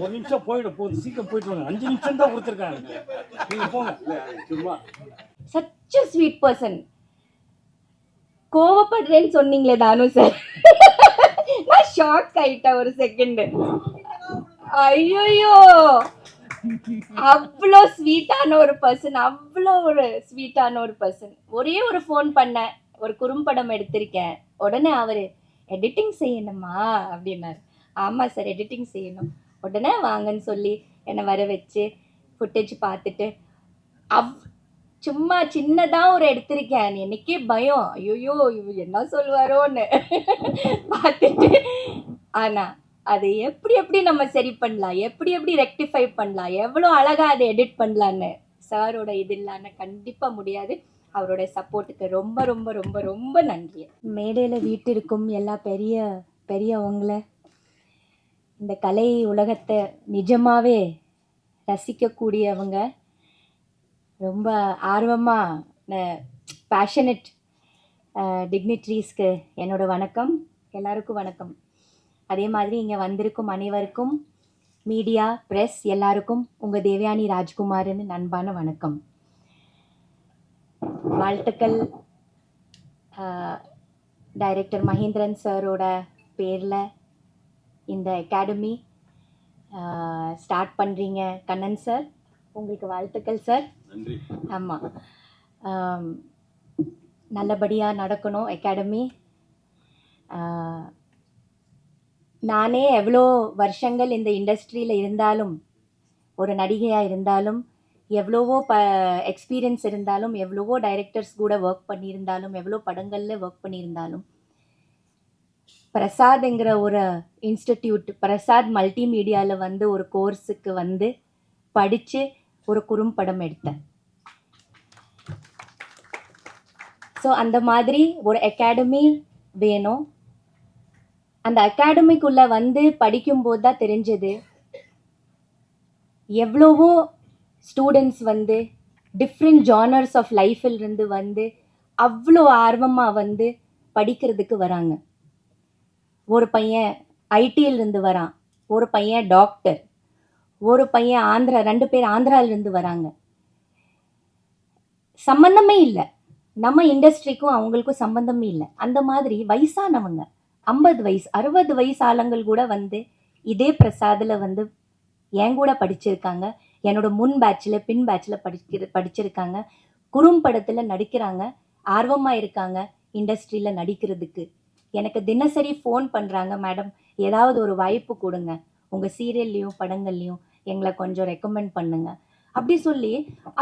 ஒரு நிமிஷம் போயிட போகுது சீக்கிரம் போயிட்டு வாங்க. அஞ்சு நிமிஷம் தான் கொடுத்துருக்காங்க. நீங்க போங்க. சும்மா. சச் ஸ்வீட் பர்சன் கோவப்படுறேன்னு சொன்னீங்களே தானு சார் நான் ஷாக் ஆயிட்டேன் ஒரு செகண்ட் ஐயோ அவ்வளோ ஸ்வீட்டான ஒரு பர்சன் அவ்வளோ ஒரு ஸ்வீட்டான ஒரு பர்சன் ஒரே ஒரு ஃபோன் பண்ணேன் ஒரு குறும்படம் எடுத்திருக்கேன். உடனே அவர் எடிட்டிங் செய்யணுமா? அப்படின்னாரு. ஆமாம் சார் எடிட்டிங் செய்யணும். உடனே வாங்கன்னு சொல்லி என்னை வர வச்சு ஃபுட்டேஜ் பார்த்துட்டு அவ் சும்மா சின்னதாக ஒரு எடுத்திருக்கேன். எனக்கே பயம். ஐயோ என்ன சொல்லுவாரோன்னு. பார்த்துட்டு ஆனால் அதை எப்படி எப்படி நம்ம சரி பண்ணலாம்? எப்படி எப்படி ரெக்டிஃபை பண்ணலாம்? எவ்வளோ அழகாக அதை எடிட் பண்ணலான்னு சாரோட இது இல்லான்னு கண்டிப்பாக முடியாது. அவரோட சப்போர்ட்டுக்கு ரொம்ப ரொம்ப ரொம்ப ரொம்ப நன்றி. மேடையில் வீட்டிற்கும் எல்லா பெரிய பெரியவங்களை இந்த கலை உலகத்தை நிஜமாகவே ரசிக்கக்கூடியவங்க. ரொம்ப ஆர்வமாக பேஷனட் டிக்னிட்ரிஸ்க்கு என்னோடய வணக்கம். எல்லாருக்கும் வணக்கம். அதே மாதிரி இங்கே வந்திருக்கும் அனைவருக்கும் மீடியா ப்ரெஸ் எல்லாருக்கும் உங்கள் தேவயானி ராஜ்குமார்னு நண்பான வணக்கம். வாழ்த்துக்கள். டைரக்டர் மகேந்திரன் சாரோட பேரில் இந்த அகாடமி ஸ்டார்ட் பண்ணுறீங்க கண்ணன் சார் உங்களுக்கு வாழ்த்துக்கள் சார் ஆமாம் நல்லபடியாக நடக்கணும் அகாடமி நானே எவ்வளோ வருஷங்கள் இந்த இண்டஸ்ட்ரியில் இருந்தாலும் ஒரு நடிகையாக இருந்தாலும் எவ்வளவோ ப எக்ஸ்பீரியன்ஸ் இருந்தாலும் எவ்வளவோ டைரக்டர்ஸ் கூட ஒர்க் பண்ணியிருந்தாலும் எவ்வளோ படங்களில் ஒர்க் பண்ணியிருந்தாலும் பிரசாத்ங்கிற ஒரு இன்ஸ்டிடியூட் பிரசாத் மல்டிமீடியாவில் வந்து ஒரு கோர்ஸுக்கு வந்து படித்து ஒரு குறும்படம் எடுத்தேன். ஸோ அந்த மாதிரி ஒரு அகாடமி வேணும். அந்த அகாடமிக்குள்ளே வந்து படிக்கும்போது தான் தெரிஞ்சது எவ்வளவோ ஸ்டூடெண்ட்ஸ் வந்து டிஃப்ரெண்ட் ஜானர்ஸ் ஆஃப் லைஃபில் வந்து அவ்வளோ ஆர்வமாக வந்து படிக்கிறதுக்கு வராங்க. ஒரு பையன் ஐடியிலிருந்து வரான். ஒரு பையன் டாக்டர். ஒரு பையன் ஆந்திரா ரெண்டு பேர் ஆந்திராலிருந்து வராங்க. சம்பந்தமே இல்லை. நம்ம இண்டஸ்ட்ரிக்கும் அவங்களுக்கும் சம்பந்தமே இல்லை. அந்த மாதிரி வயசானவங்க ஐம்பது வயசு அறுபது வயசு ஆளுங்கள் கூட வந்து இதே பிரசாதில் வந்து என் கூட படிச்சிருக்காங்க. என்னோட முன் பேட்சில் பின் பேட்சில் படிக்கிற படிச்சிருக்காங்க. குறும்படத்தில் நடிக்கிறாங்க. ஆர்வமாக இருக்காங்க இண்டஸ்ட்ரியில் நடிக்கிறதுக்கு. எனக்கு தினசரி ஃபோன் பண்ணுறாங்க மேடம் ஏதாவது ஒரு வாய்ப்பு கொடுங்க. உங்கள் சீரியல்லையும் படங்கள்லையும் எங்களை கொஞ்சம் ரெக்கமெண்ட் பண்ணுங்க. அப்படி சொல்லி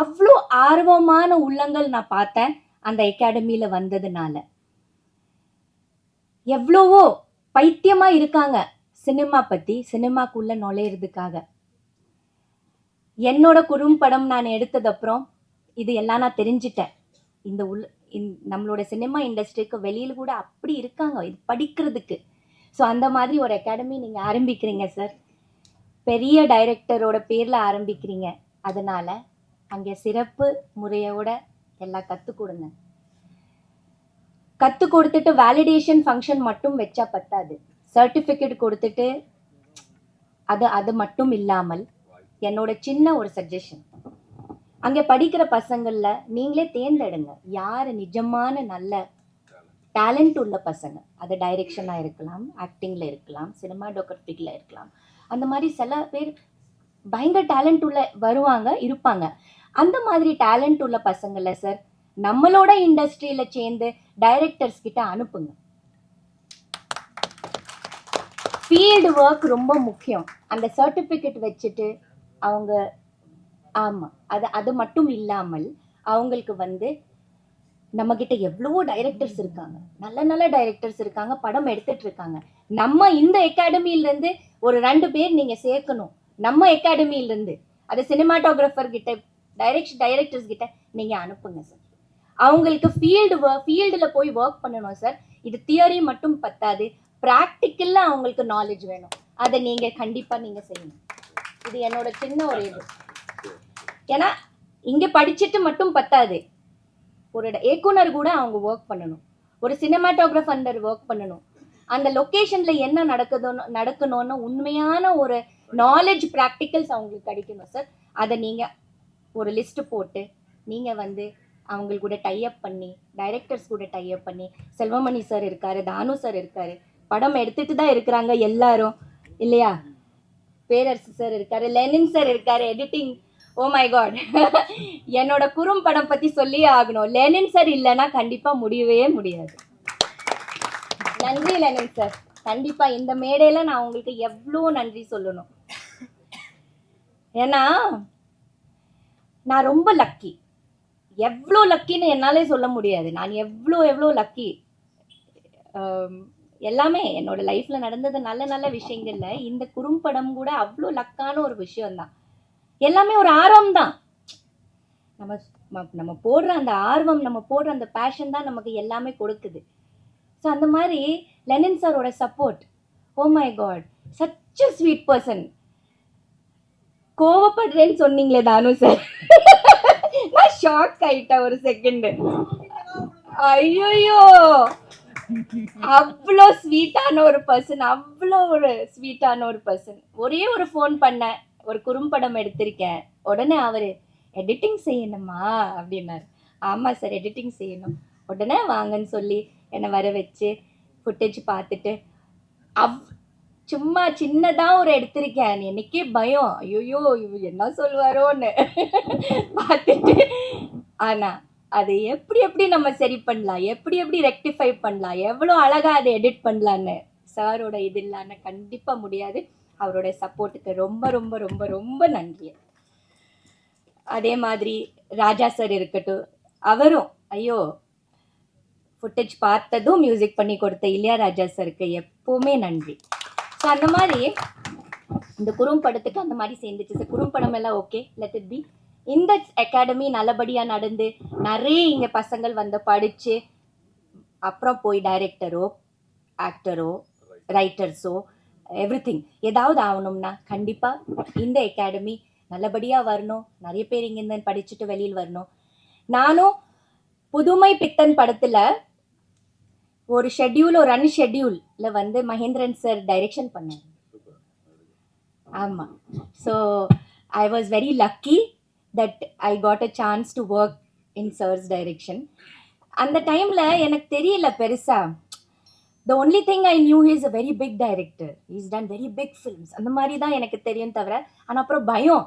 அவ்வளோ ஆர்வமான உள்ளங்கள் நான் பார்த்தேன் அந்த அகாடமியில் வந்ததுனால. எவ்வளவோ பைத்தியமாக இருக்காங்க சினிமா பற்றி சினிமாக்குள்ளே நுழையிறதுக்காக. என்னோட குறும்படம் நான் எடுத்ததப்புறம் இது எல்லாம் நான் தெரிஞ்சிட்டேன். இந்த உள் நம்மளோட சினிமா இண்டஸ்ட்ரிக்கு வெளியில் கூட அப்படி இருக்காங்க. இது படிக்கிறதுக்கு. ஸோ அந்த மாதிரி ஒரு அகாடமி நீங்கள் ஆரம்பிக்கிறீங்க சார் பெரிய டைரக்டரோட பேரில் ஆரம்பிக்கிறீங்க. அதனால் அங்கே சிறப்பு முறையோட எல்லாம் கற்றுக் கொடுங்க. கற்றுக் கொடுத்துட்டு வேலிடேஷன் ஃபங்க்ஷன் மட்டும் வச்சா பத்தாது. சர்டிஃபிகேட் கொடுத்துட்டு அது அது மட்டும் இல்லாமல் என்னோட சின்ன ஒரு சஜஷன் அங்கே படிக்கிற பசங்களில் நீங்களே தேர்ந்தெடுங்க. யார் நிஜமான நல்ல டேலண்ட் உள்ள பசங்க? அது டைரெக்ஷனாக இருக்கலாம் ஆக்டிங்கில் இருக்கலாம் சினிமாடோகிராஃபிக்கில் இருக்கலாம். அந்த மாதிரி சில பேர் பயங்கர டேலண்ட் உள்ள வருவாங்க இருப்பாங்க. அந்த மாதிரி டேலண்ட் உள்ள பசங்களை சார் நம்மளோட இண்டஸ்ட்ரியில் சேர்ந்து டைரக்டர்ஸ் கிட்ட அனுப்புங்க. ஃபீல்டு ஒர்க் ரொம்ப முக்கியம். அந்த சர்டிஃபிகேட் வச்சுட்டு அவங்க ஆமாம் அது அது மட்டும் இல்லாமல் அவங்களுக்கு வந்து நம்மக்கிட்ட எவ்வளவோ டைரக்டர்ஸ் இருக்காங்க. நல்ல நல்ல டைரக்டர்ஸ் இருக்காங்க. படம் எடுத்துட்டு இருக்காங்க நம்ம இந்த அகாடமியிலேருந்து ஒரு ரெண்டு பேர் நீங்கள் சேர்க்கணும். நம்ம அகாடமியிலேருந்து அது சினிமாட்டோகிராஃபர் கிட்ட டைரக்ஷன் டைரக்டர்ஸ் கிட்ட நீங்கள் அனுப்புங்க சார் அவங்களுக்கு ஃபீல்டு ஒர்க் ஃபீல்டில் போய் ஒர்க் பண்ணணும் சார் இது தியரி மட்டும் பத்தாது. ப்ராக்டிக்கலில் அவங்களுக்கு நாலேஜ் வேணும். அதை நீங்கள் கண்டிப்பாக நீங்கள் செய்யணும். இது என்னோட சின்ன ஒரு இது. ஏன்னா இங்கே படிச்சுட்டு மட்டும் பத்தாது. ஒரு இயக்குனர் கூட அவங்க ஒர்க் பண்ணணும். ஒரு சினிமாட்டோகிராஃபர் ஒர்க் பண்ணணும். அந்த லொக்கேஷன்ல என்ன நடக்குதுன்னு நடக்கணும்னு உண்மையான ஒரு நாலேஜ் ப்ராக்டிக்கல்ஸ் அவங்களுக்கு கிடைக்கணும் சார் அதை நீங்க ஒரு லிஸ்ட் போட்டு நீங்க வந்து அவங்களுக்கு கூட டைப் பண்ணி டைரக்டர்ஸ் கூட டைப் பண்ணி செல்வமணி சார் இருக்காரு தானு சார் இருக்காரு படம் எடுத்துட்டு தான் இருக்கிறாங்க எல்லாரும் இல்லையா? பேரரசு சார் இருக்காரு லெனின் சார் இருக்காரு எடிட்டிங் ஓ மை காட் என்னோட குறும்படம் பத்தி சொல்லியே ஆகணும். லெனின் சார் இல்லைன்னா கண்டிப்பா முடியவே முடியாது. நன்றி லெனின் சார் கண்டிப்பா இந்த மேடையில நான் உங்களுக்கு எவ்வளோ நன்றி சொல்லணும். ஏன்னா நான் ரொம்ப லக்கி எவ்வளோ லக்கின்னு என்னாலே சொல்ல முடியாது. நான் எவ்வளோ எவ்வளோ லக்கி um, எல்லாமே என்னோட லைஃப்ல நடந்தது நல்ல நல்ல விஷயங்கள்ல இந்த குறும்படம் கூட அவ்வளோ லக்கான ஒரு விஷயம்தான். எல்லாமே ஒரு ஆர்வம் தான் நம்ம நம்ம போடுற அந்த ஆர்வம் நம்ம போடுற அந்த பேஷன் தான் நமக்கு எல்லாமே கொடுக்குது. ஸோ அந்த மாதிரி லெனின் சாரோட support oh my god such a sweet person கோவப்படுறேன்னு சொன்னீங்களே தானு சார் நான் ஷாக் ஆயிட்டேன் ஒரு செகண்ட் ஐயோயோ! அவ்வளோ ஸ்வீட்டான ஒரு பர்சன் அவ்வளோ ஒரு ஸ்வீட்டான ஒரு பர்சன் ஒரே ஒரு ஃபோன் பண்ணேன். ஒரு குறும்படம் எடுத்திருக்கேன். உடனே அவர் எடிட்டிங் செய்யணுமா? அப்படின்னாரு. ஆமாம் சார் எடிட்டிங் செய்யணும். உடனே வாங்கன்னு சொல்லி என்னை வர வச்சு ஃபுட்டேஜ் பார்த்துட்டு அவ் சும்மா சின்னதாக ஒரு எடுத்திருக்கேன். எனக்கே பயம். ஐயோ என்ன சொல்லுவாரோன்னு. பார்த்துட்டு ஆனால் அதை எப்படி எப்படி நம்ம சரி பண்ணலாம்? எப்படி எப்படி ரெக்டிஃபை பண்ணலாம்? எவ்வளோ அழகாக அதை எடிட் பண்ணலான்னு சாரோட இது இல்லாம கண்டிப்பாக முடியாது. அவரோட சப்போர்ட்டுக்கு ரொம்ப ரொம்ப ரொம்ப ரொம்ப நன்றி. அதே மாதிரி ராஜா சார் இருக்கட்டும் அவரும் ஐயோ ஃபுட்டேஜ் பார்த்ததும் மியூசிக் பண்ணி கொடுத்த இளையராஜா சாருக்கு எப்போவுமே நன்றி. ஸோ அந்த மாதிரி இந்த குறும்படத்துக்கு அந்த மாதிரி சேர்ந்துச்சு. சார் குறும்படம் எல்லாம் ஓகே லெட் இட் பி இந்த அகாடமி நல்லபடியாக நடந்து நிறைய இங்கே பசங்கள் வந்து படித்து அப்புறம் போய் டைரக்டரோ ஆக்டரோ ரைட்டர்ஸோ எவ்ரி திங் ஏதாவது ஆகணும்னா கண்டிப்பாக இந்த அகாடமி நல்லபடியாக வரணும். நிறைய பேர் இங்கேருந்து படிச்சுட்டு வெளியில் வரணும். நானும் புதுமை பித்தன் படத்தில் ஒரு ஷெட்யூல் ஒரு ரன் ஷெட்யூலில் வந்து மகேந்திரன் சார் டைரெக்ஷன் பண்ணார். ஆமாம் so I was very lucky that I got a chance to work in sir's direction அந்த டைமில் எனக்கு தெரியல பெருசாக the only thing I knew he's a very big director is done very big films அந்த மாதிரி தான் எனக்கு தெரியும் தவிர ஆனால் அப்புறம் பயம்.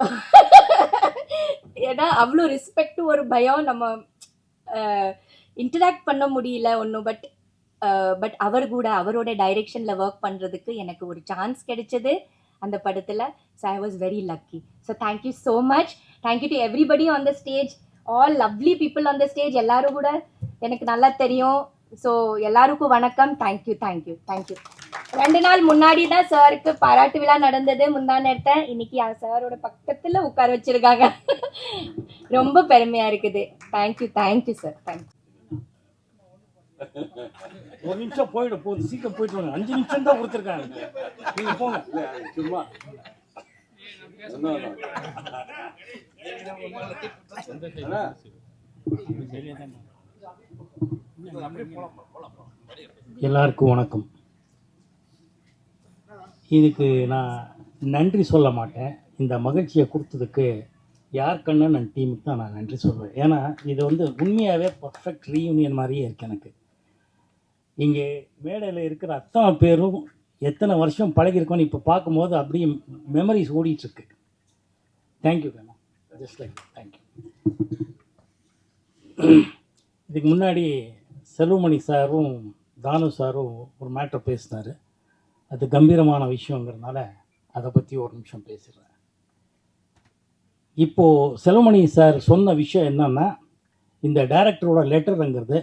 ஏன்னா அவ்வளோ ரெஸ்பெக்ட் ஒரு பயம். நம்ம இன்டராக்ட் பண்ண முடியல ஒன்றும் பட் பட் அவர் கூட அவரோட டைரெக்ஷனில் ஒர்க் பண்ணுறதுக்கு எனக்கு ஒரு சான்ஸ் கிடைச்சது அந்த படத்தில். So I was very lucky so thank you so much thank you to everybody on the stage all lovely people on the stage எல்லாரும் கூட. எனக்கு நல்லா தெரியும். ஸோ எல்லாருக்கும் வணக்கம். தேங்க்யூ தேங்க்யூ தேங்க்யூ ரெண்டு நாள் முன்னாடி தான் சாருக்கு பாராட்டு விழா நடந்தது முந்தா நேரத்தை இன்னைக்கு சாரோட பக்கத்தில் உட்கார வச்சிருக்காங்க. ரொம்ப பெருமையா இருக்குது. தேங்க்யூ தேங்க்யூ சார் தேங்க்யூ ஒரு நிமிஷம் போயிட போகுது சீக்கிரம் போயிட்டு வாங்க. அஞ்சு நிமிஷம் தான் கொடுத்துருக்காங்க. நீங்க போங்க. சும்மா. அண்ணா, எல்லாருக்கும் வணக்கம். இதுக்கு நான் நன்றி சொல்ல மாட்டேன். இந்த மகிழ்ச்சியை கொடுத்ததுக்கு யார் கண்ணன் நான் டீமுக்கு தான் நான் நன்றி சொல்லுவேன் ஏன்னா இது வந்து உண்மையாகவே பர்ஃபெக்ட் ரீயூனியன் மாதிரியே இருக்குது எனக்கு. இங்கே மேடையில் இருக்கிற அத்தனை பேரும் எத்தனை வருஷம் பழகிருக்கோன்னு இப்போ பார்க்கும்போது அப்படியே மெமரிஸ் ஓடிட்டுருக்கு. தேங்க்யூ கண்ணா ஜஸ்ட் லைக் தேங்க்யூ இதுக்கு முன்னாடி செல்வமணி சாரும் தானு சாரும் ஒரு மேட்டர் பேசினார். அது கம்பீரமான விஷயங்கிறதுனால அதை பற்றி ஒரு நிமிஷம் பேசிடுறேன். இப்போது செல்வமணி சார் சொன்ன விஷயம் என்னன்னா இந்த டைரக்டரோட லெட்டருங்கிறது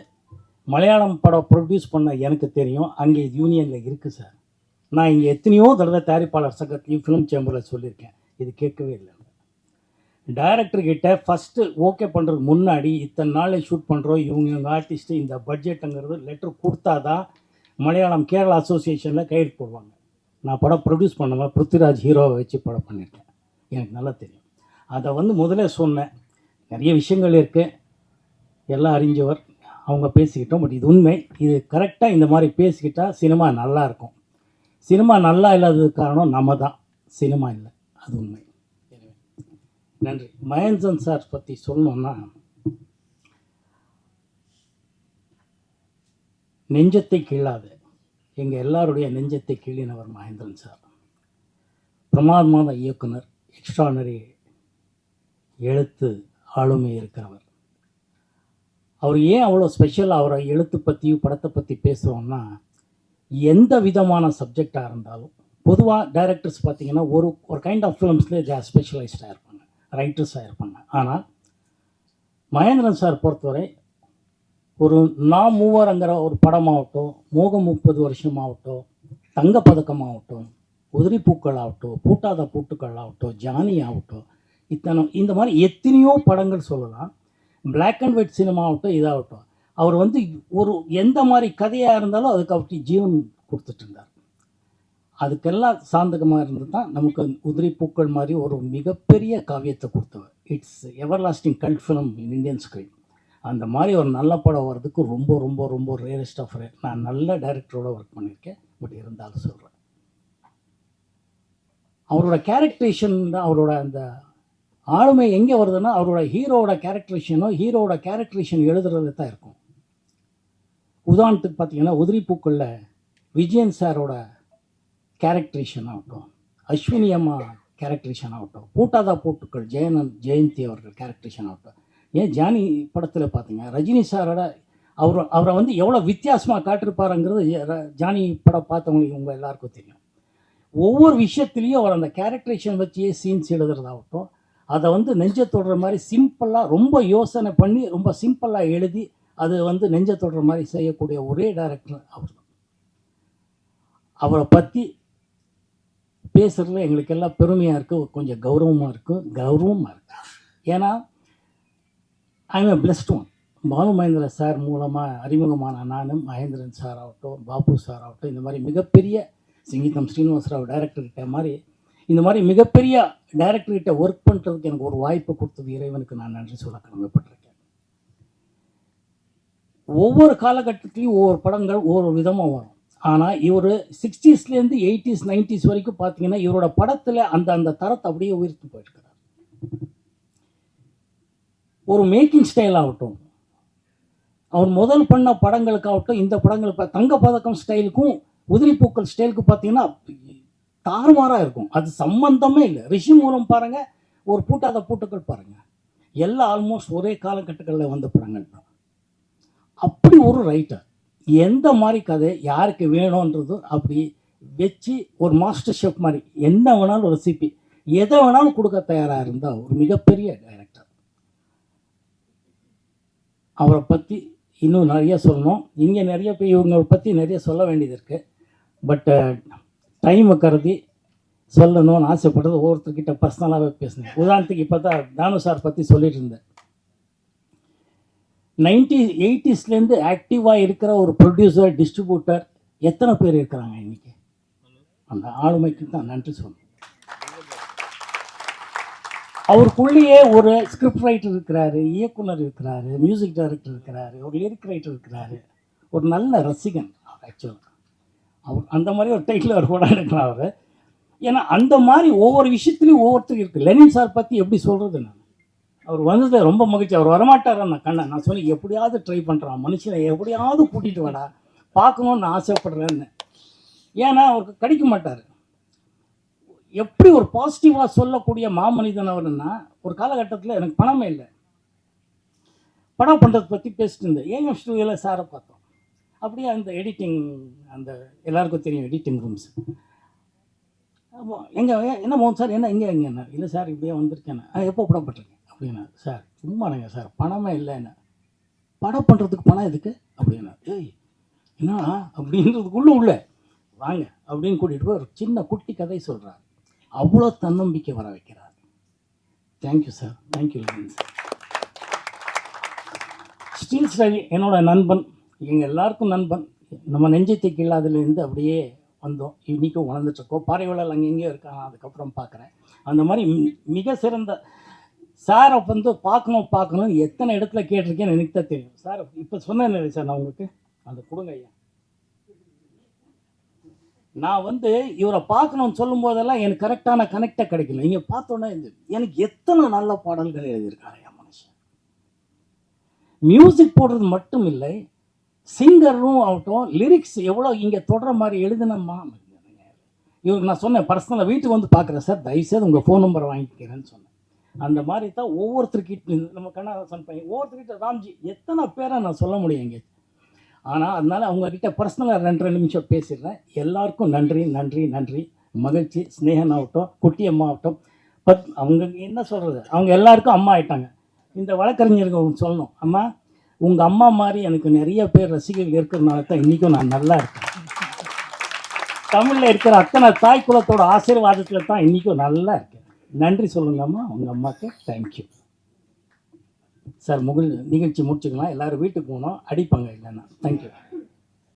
மலையாளம் படம் ப்ரொடியூஸ் பண்ண எனக்கு தெரியும். அங்கே யூனியனில் இருக்குது சார். நான் இங்கே எத்தனையோ தடவை தயாரிப்பாளர் சங்கத்தையும் ஃபிலிம் சேம்பரில் சொல்லியிருக்கேன். இது கேட்கவே இல்லை. டைரக்டர் கிட்ட ஃபஸ்ட்டு ஓகே பண்ணுறதுக்கு முன்னாடி இத்தனை நாளில் ஷூட் பண்ணுறோம் இவங்க இவங்க ஆர்டிஸ்ட்டு இந்த பட்ஜெட்டுங்கிறது லெட்டர் கொடுத்தா தான் மலையாளம் கேரளா அசோசியேஷனில் கையெழுத்து போடுவாங்க. நான் படம் ப்ரொடியூஸ் பண்ணுவேன் பிருத்விராஜ் ஹீரோவை வச்சு படம் பண்ணியிருக்கேன் எனக்கு நல்லா தெரியும். அதை வந்து முதல்ல சொன்னேன். நிறைய விஷயங்கள் இருக்குது எல்லாம் அறிஞ்சவர். அவங்க பேசிக்கிட்டோம். பட் இது உண்மை. இது கரெக்டாக இந்த மாதிரி பேசிக்கிட்டால் சினிமா நல்லா இருக்கும். சினிமா நல்லா இல்லாததுக்கு காரணம் நம்ம தான். சினிமா இல்லை. அது உண்மை. நன்றி. மகேந்திரன் சார் பற்றி சொல்லணும்னா நெஞ்சத்தை கீழாது. எங்கள் எல்லாருடைய நெஞ்சத்தை கீழினவர் மகேந்திரன் சார். பிரமாதமான இயக்குனர் எக்ஸ்ட்ரானரி எழுத்து ஆளுமை இருக்கிறவர். அவர் ஏன் அவ்வளோ ஸ்பெஷல் அவரை எழுத்து பற்றியும் படத்தை பற்றி பேசுகிறோம்னா எந்த விதமான சப்ஜெக்டாக இருந்தாலும் பொதுவாக டைரக்டர்ஸ் பார்த்தீங்கன்னா ஒரு ஒரு கைண்ட் ஆஃப் ஃபிலிம்ஸ்லேயே ஸ்பெஷலைஸ்டாக இருப்பாங்க. ரைட்டர்ஸாக இருப்பாங்க. ஆனால் மகேந்திரன் சார் பொறுத்தவரை ஒரு நான் மூவருங்கிற ஒரு படமாகட்டும் மோகம் முப்பது வருஷமாகட்டும் தங்கப்பதக்கமாகட்டும் உதிரி பூக்கள் ஆகட்டும் பூட்டாத பூட்டுக்கள் ஆகட்டும் ஜானி ஆகட்டும் இத்தனை இந்த மாதிரி எத்தனையோ படங்கள் சொல்லலாம். பிளாக் அண்ட் ஒயிட் சினிமா ஆகட்டும் இதாகட்டும். அவர் வந்து ஒரு எந்த மாதிரி கதையாக இருந்தாலும் அதுக்கு அவர்கிட்ட ஜீவன் கொடுத்துட்டு இருந்தார். அதுக்கெல்லாம் சாந்தகமாக இருந்து தான் நமக்கு உதிரி பூக்கள் மாதிரி ஒரு மிகப்பெரிய காவியத்தை கொடுத்தவர். It's everlasting cult film in Indian screen அந்த மாதிரி ஒரு நல்ல படம் வர்றதுக்கு ரொம்ப ரொம்ப ரொம்ப ரேரஸ்ட் ஆஃப் ரேர் நான் நல்ல டைரக்டரோட ஒர்க் பண்ணியிருக்கேன். பட் இருந்தாலும் சொல்கிறேன் அவரோட கேரக்டரேஷன் அவரோட அந்த ஆளுமை எங்கே வருதுன்னா அவரோட ஹீரோவோட கேரக்டரேஷனோ ஹீரோவோட கேரக்டரேஷன் எழுதுறது தான் இருக்கும். உதாரணத்துக்கு பார்த்தீங்கன்னா உதிரி பூக்களில் விஜயன் சாரோட கேரக்டரேஷன் ஆகட்டும். அஸ்வினி அம்மா கேரக்டரேஷன் ஆகட்டும். பூட்டாதா பூட்டுக்கள் ஜெயனந்த் ஜெயந்தி அவர்கள் கேரக்டரேஷன் ஆகட்டும். ஏன் ஜானி படத்தில் பார்த்தீங்க ரஜினி சாரோட அவர் அவரை வந்து எவ்வளோ வித்தியாசமாக காட்டிருப்பாருங்கிறது ஜானி படம் பார்த்தவங்களுக்கு உங்கள் எல்லாருக்கும் தெரியும். ஒவ்வொரு விஷயத்துலேயும் அவர் அந்த கேரக்டரேஷன் வச்சே சீன்ஸ் எழுதுறதாகட்டும். அதை வந்து நெஞ்ச தொடுற மாதிரி சிம்பிளாக ரொம்ப யோசனை பண்ணி ரொம்ப சிம்பிளாக எழுதி அது வந்து நெஞ்ச தொடுற மாதிரி செய்யக்கூடிய ஒரே டைரக்டர் அவர் தான் அவரை பற்றி பேசுகிறதுல எங்களுக்கு எல்லாம் பெருமையாக இருக்குது கொஞ்சம் கௌரவமாக இருக்கும் கௌரவமாக இருக்கு. ஏன்னா I'm a blessed one Balu Mahendra sir மூலமாக அறிமுகமான நானும் மகேந்திரன் சார் ஆகட்டும் பாபு சார் ஆகட்டும் இந்த மாதிரி மிகப்பெரிய சிங்கிதம் ஸ்ரீனிவாசராவ் டைரக்டர்கிட்ட மாதிரி இந்த மாதிரி மிகப்பெரிய டைரக்டர்கிட்ட ஒர்க் பண்ணுறதுக்கு எனக்கு ஒரு வாய்ப்பு கொடுத்தது இறைவனுக்கு நான் நன்றி சொல்ல கடமைப்பட்டிருக்கேன். ஒவ்வொரு காலகட்டத்திலையும் ஒவ்வொரு படங்கள் ஒவ்வொரு விதமாக வரும். ஆனால் இவர் சிக்ஸ்டீஸ்லேருந்து எயிட்டிஸ் நைன்டிஸ் வரைக்கும் பார்த்தீங்கன்னா இவரோட படத்தில் அந்த அந்த தரத்தை அப்படியே உயர்த்தி போயிருக்கிறார். ஒரு மேக்கிங் ஸ்டைல் ஆகட்டும் அவர் முதல் பண்ண படங்களுக்காகட்டும் இந்த படங்கள் இப்போ தங்க பதக்கம் ஸ்டைலுக்கும் உதிரிப்பூக்கள் ஸ்டைலுக்கு பார்த்தீங்கன்னா தாறுமாறாக இருக்கும். அது சம்பந்தமே இல்லை. ரிஷி மூலம் பாருங்கள் ஒரு பூட்டாத பூட்டுக்கள் பாருங்கள் எல்லாம் ஆல்மோஸ்ட் ஒரே காலகட்டங்களில் வந்த படங்கள் தான். அப்படி ஒரு ரைட்டர் எந்த மாதிரி கதை யாருக்கு வேணுன்றது அப்படி வச்சு ஒரு மாஸ்டர் ஷெஃப் மாதிரி என்ன வேணாலும் ரெசிபி எதை வேணாலும் கொடுக்க தயாராக இருந்தால் ஒரு மிகப்பெரிய டைரக்டர் அவரை பற்றி இன்னும் நிறைய சொல்லணும். இங்கே நிறைய பேர் இவங்களை பற்றி நிறைய சொல்ல வேண்டியது இருக்குது பட்டு டைமை uh, கருதி சொல்லணும்னு ஆசைப்படுறது ஒவ்வொருத்தர்கிட்ட பர்சனலாகவே பேசினேன் உதாரணத்துக்கு இப்போ தான் தானு சார் பற்றி சொல்லிட்டு இருந்தேன் நைன்டி எயிட்டிஸ்லேருந்து ஆக்டிவாக இருக்கிற ஒரு ப்ரொடியூசர் டிஸ்ட்ரிபியூட்டர் எத்தனை பேர் இருக்கிறாங்க இன்றைக்கி அந்த ஆளுமைக்கு தான் நன்றி சொன்னேன் அவருக்குள்ளேயே ஒரு ஸ்கிரிப்ட் ரைட்டர் இருக்கிறாரு இயக்குனர் இருக்கிறாரு மியூசிக் டைரக்டர் இருக்கிறாரு ஒரு லிரிக் ரைட்டர் இருக்கிறாரு. ஒரு நல்ல ரசிகன் ஆக்சுவலாக அவர் அந்த மாதிரி ஒரு டைட்டில் அவர் கூட எடுக்கலாம் அவர் ஏன்னா அந்த மாதிரி ஒவ்வொரு விஷயத்துலையும் ஒவ்வொருத்தருக்கு இருக்குது லெனின் சார் பற்றி எப்படி சொல்கிறது நான்? அவர் வந்தது ரொம்ப மகிழ்ச்சி. அவர் வரமாட்டார் நான் கண்ணன் நான் சொல்லி எப்படியாவது ட்ரை பண்ணுறான் மனுஷனை எப்படியாவது கூட்டிகிட்டு வாடா பார்க்கணுன்னு நான் ஆசைப்படுறேன்னு. ஏன்னா அவருக்கு கிடைக்க மாட்டார். எப்படி ஒரு பாசிட்டிவாக சொல்லக்கூடிய மாமனிதன் அவருன்னா ஒரு காலகட்டத்தில் எனக்கு பணமே இல்லை. படம் பண்ணுறது பற்றி பேசிட்டு இருந்தேன். ஏஎம் ஸ்டூடியோவில் சாரை பார்த்தோம். அப்படியே அந்த எடிட்டிங் அந்த எல்லாருக்கும் தெரியும் எடிட்டிங் ரூம்ஸ் எங்கே என்ன மோகன் சார்? என்ன எங்கே எங்கே இல்லை சார் இப்படியே வந்திருக்கேன். நான் எப்போ படம் பட்டிருக்கேன் அப்படின்னா சார் சும்மானுங்க சார் பணமே இல்லைன்னு படம் பண்ணுறதுக்கு பணம் எதுக்கு? அப்படின்னா ஏய் என்னடா அப்படின்றதுக்குள்ளே உள்ள. வாங்க அப்படின்னு கூட்டிகிட்டு போய் ஒரு சின்ன குட்டி கதை சொல்கிறார் அவ்வளோ தன்னம்பிக்கை வர வைக்கிறார். Thank you sir thank you sir steel ஸ்டடி என்னோட நண்பன் எங்கள் எல்லாருக்கும் நண்பன். நம்ம நெஞ்சத்தை கீழாதுலேருந்து அப்படியே வந்தோம். இன்றைக்கும் வளர்ந்துட்டுருக்கோம் பாறைவளல் அங்கங்கேயும் இருக்கான். அதுக்கப்புறம் பார்க்குறேன். அந்த மாதிரி மி- மிக சிறந்த சாரை வந்து பார்க்கணும் பார்க்கணும். எத்தனை இடத்துல கேட்டிருக்கேன்னு எனக்கு தான் தெரியும். சார் இப்போ சொன்னேன் சார் நான் உங்களுக்கு? அந்த கொடுங்க ஐயா. நான் வந்து இவரை பார்க்கணும்னு சொல்லும் போதெல்லாம் எனக்கு கரெக்டான கனெக்டாக கிடைக்கல. இங்கே பார்த்தோன்னே எனக்கு எத்தனை நல்ல பாடல்கள் எழுதியிருக்காரு என் மனுஷன். மியூசிக் போடுறது மட்டும் இல்லை சிங்கரும் ஆகட்டும் லிரிக்ஸ் எவ்வளோ இங்கே தொடர மாதிரி எழுதினம்மா இவருக்கு நான் சொன்னேன் பர்சனலாக வீட்டுக்கு வந்து பார்க்குறேன். சார் தயவுசெய்து உங்கள் ஃபோன் நம்பரை வாங்கிக்கிறேன்னு சொன்னேன். அந்த மாதிரி தான் ஒவ்வொருத்தருக்கிட்ட நம்ம கண்ணாசன் பையன் ஒவ்வொருத்தருக்கிட்ட ராம்ஜி எத்தனை பேரை நான் சொல்ல முடியும் இங்கே? ஆனால் அதனால் அவங்கக்கிட்ட பர்சனலாக ரெண்டு ரெண்டு நிமிஷம் பேசிடுறேன். எல்லாருக்கும் நன்றி நன்றி நன்றி. மகிழ்ச்சி. ஸ்னேகன் ஆகட்டும் குட்டியம்மா ஆகட்டும். பத் அவங்க என்ன சொல்கிறது அவங்க எல்லாருக்கும் அம்மா ஆயிட்டாங்க. இந்த வழக்கறிஞர்கள் சொல்லணும். அம்மா உங்கள் அம்மா மாதிரி எனக்கு நிறைய பேர் ரசிகர்கள் இருக்கிறதுனால தான் இன்றைக்கும் நான் நல்லா இருக்கேன். தமிழில் இருக்கிற அத்தனை தாய் குலத்தோட ஆசீர்வாதத்தில் தான் இன்றைக்கும் நல்லா இருக்கேன். நன்றி சொல்லுங்கம்மா உங்கள் அம்மாவுக்கு தேங்க்யூ சார் முகில் நிகழ்ச்சி முடிச்சுக்கலாம். எல்லோரும் வீட்டுக்கு போகணும். அடிப்பாங்க இல்லைன்னா. தேங்க்யூ